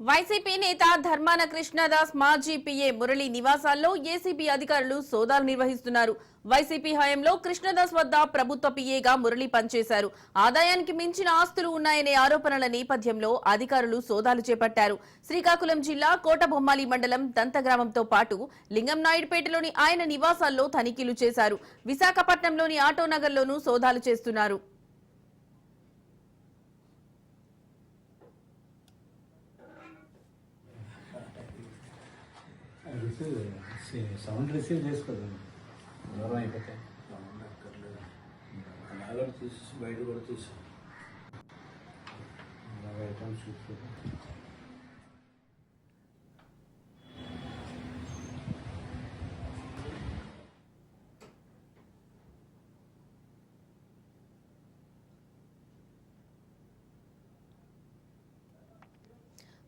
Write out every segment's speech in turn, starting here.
YCP నేత ధర్మాన కృష్ణదాస్ మాజీ PA Murali నివాసాల్లో ACB అధికారులు సోదాలు నిర్వహిస్తున్నారు. వైసీపీ హయాంలో కృష్ణదాస్ వద్ద ప్రభుత్వ పీఏగా మురళి పనిచేశారు. ఆదాయానికి మించిన ఆస్తులు ఉన్నాయనే ఆరోపణల నేపథ్యంలో అధికారులు సోదాలు చేపట్టారు. శ్రీకాకుళం జిల్లా కోటబొమ్మాలి మండలం దంతగ్రామంతో పాటు లింగం నాయుడుపేటలోని ఆయన నివాసాల్లో తనిఖీలు చేశారు. విశాఖపట్నంలోని ఆటోనగర్లోనూ సోదాలు చేస్తున్నారు. రిసీవ్ సౌండ్ రిసీవ్ చేసుకోదు. దూరం అయిపోతే. అలాగే తీసి బయట కూడా తీసి. అలాగే ఐటమ్స్ చూసుకోదు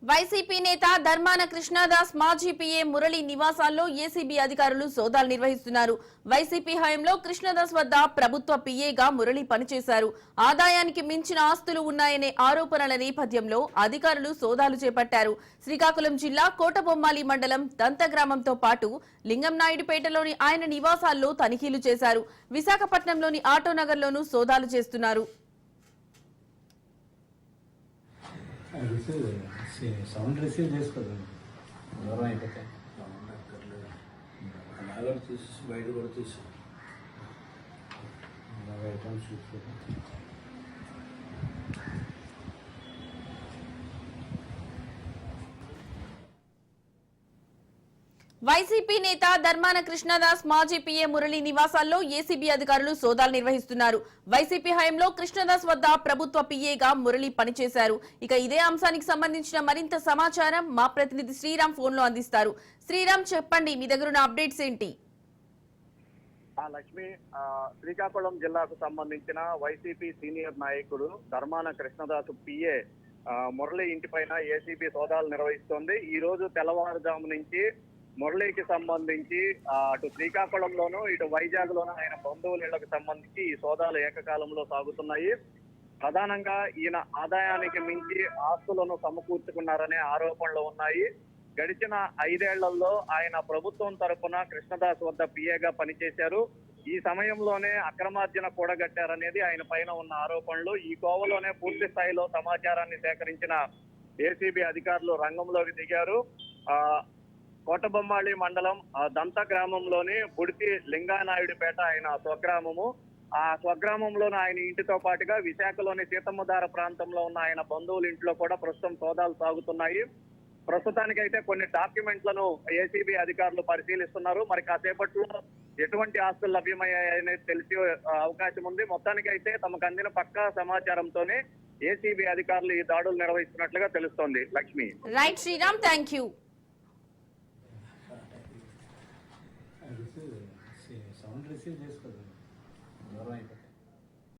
వైసీపీ నేత ధర్మాన కృష్ణదాస్ మాజీ పీఏ మురళి నివాసాల్లో ఏసీబీ అధికారులు సోదాలు నిర్వహిస్తున్నారు. వైసీపీ హయాంలో కృష్ణదాస్ వద్ద ప్రభుత్వ పీఏగా మురళి పనిచేశారు. ఆదాయానికి మించిన ఆస్తులు ఉన్నాయనే ఆరోపణల నేపథ్యంలో అధికారులు సోదాలు చేపట్టారు. శ్రీకాకుళం జిల్లా కోటబొమ్మాలి మండలం దంతగ్రామంతో పాటు లింగం నాయుడుపేటలోని ఆయన నివాసాల్లో తనిఖీలు చేశారు. విశాఖపట్నంలోని ఆటోనగర్లోనూ సోదాలు చేస్తున్నారు. రిసీవ్ సౌండ్ రిసీవ్ చేసుకోదు. దూరం అయిపోతే అవును అక్కర్లేదు అలాగే తీసి బయట కూడా తీసి అలాగే ఐటమ్స్ చూసుకోదు వైసీపీ నేత ధర్మాన కృష్ణదాస్ మాజీ పీఏ మురళి నివాసాల్లో ఏసీబీ అధికారులు సోదాలు నిర్వహిస్తున్నారు. వైసీపీ హయాంలో కృష్ణదాస్ వద్ద ప్రభుత్వ పీఏగా మురళి పనిచేశారు. ఇక ఇదే అంశానికి సంబంధించిన మరింత సమాచారం మా ప్రతినిధి శ్రీరామ్ ఫోన్లో అందిస్తారు. శ్రీరామ్ చెప్పండి మీ దగ్గర ఉన్న అప్డేట్స్ ఏంటి? ఆ లక్ష్మి శ్రీకాకుళం జిల్లాకు సంబంధించిన వైసీపీ సీనియర్ నాయకుడు ధర్మాన కృష్ణదాసు పిఏ మురళి మురళి ఇంటిపైన ఏసీబీ సోదాలు నిర్వహిస్తోంది. ఈ రోజు తెల్లవారుజాము నుంచి మురళికి సంబంధించి అటు శ్రీకాకుళంలోను ఇటు వైజాగ్ లోను ఆయన బంధువుల ఇళ్ళకు సంబంధించి ఈ సోదాలు ఏకకాలంలో సాగుతున్నాయి. ప్రధానంగా ఈయన ఆదాయానికి మించి ఆస్తులను సమకూర్చుకున్నారనే ఆరోపణలు ఉన్నాయి. గడిచిన ఐదేళ్ళలో ఆయన ప్రభుత్వం తరఫున కృష్ణదాస్ వద్ద పిఏగా పనిచేశారు. ఈ సమయంలోనే అక్రమార్జన కూడగట్టారనేది ఆయన పైన ఉన్న ఆరోపణలు. ఈ కోవలోనే పూర్తి స్థాయిలో సమాచారాన్ని సేకరించిన ఏసీబీ అధికారులు రంగంలోకి దిగారు. ఆ కోటబొమ్మాళి మండలం ఆ, దంత గ్రామంలోని బుడితి లింగానాయుడిపేట ఆయన స్వగ్రామము. ఆ స్వగ్రామంలోని ఆయన ఇంటితో పాటుగా విశాఖలోని సీతమ్మధార ప్రాంతంలో ఉన్న ఆయన బంధువుల ఇంట్లో కూడా ప్రస్తుతం సోదాలు సాగుతున్నాయి. ప్రస్తుతానికైతే కొన్ని డాక్యుమెంట్లను ఏసీబీ అధికారులు పరిశీలిస్తున్నారు. మరి కాసేపట్లో ఎటువంటి ఆస్తులు లభ్యమయ్యాయనేది తెలిసే అవకాశం ఉంది. మొత్తానికైతే తమకు అందిన పక్కా సమాచారంతోనే ఏసీబీ అధికారులు ఈ దాడులు నిర్వహిస్తున్నట్లుగా తెలుస్తోంది. Lakshmi. Right Sriram thank you sound receive చేసుకోదు దూరం అయిపోతుంది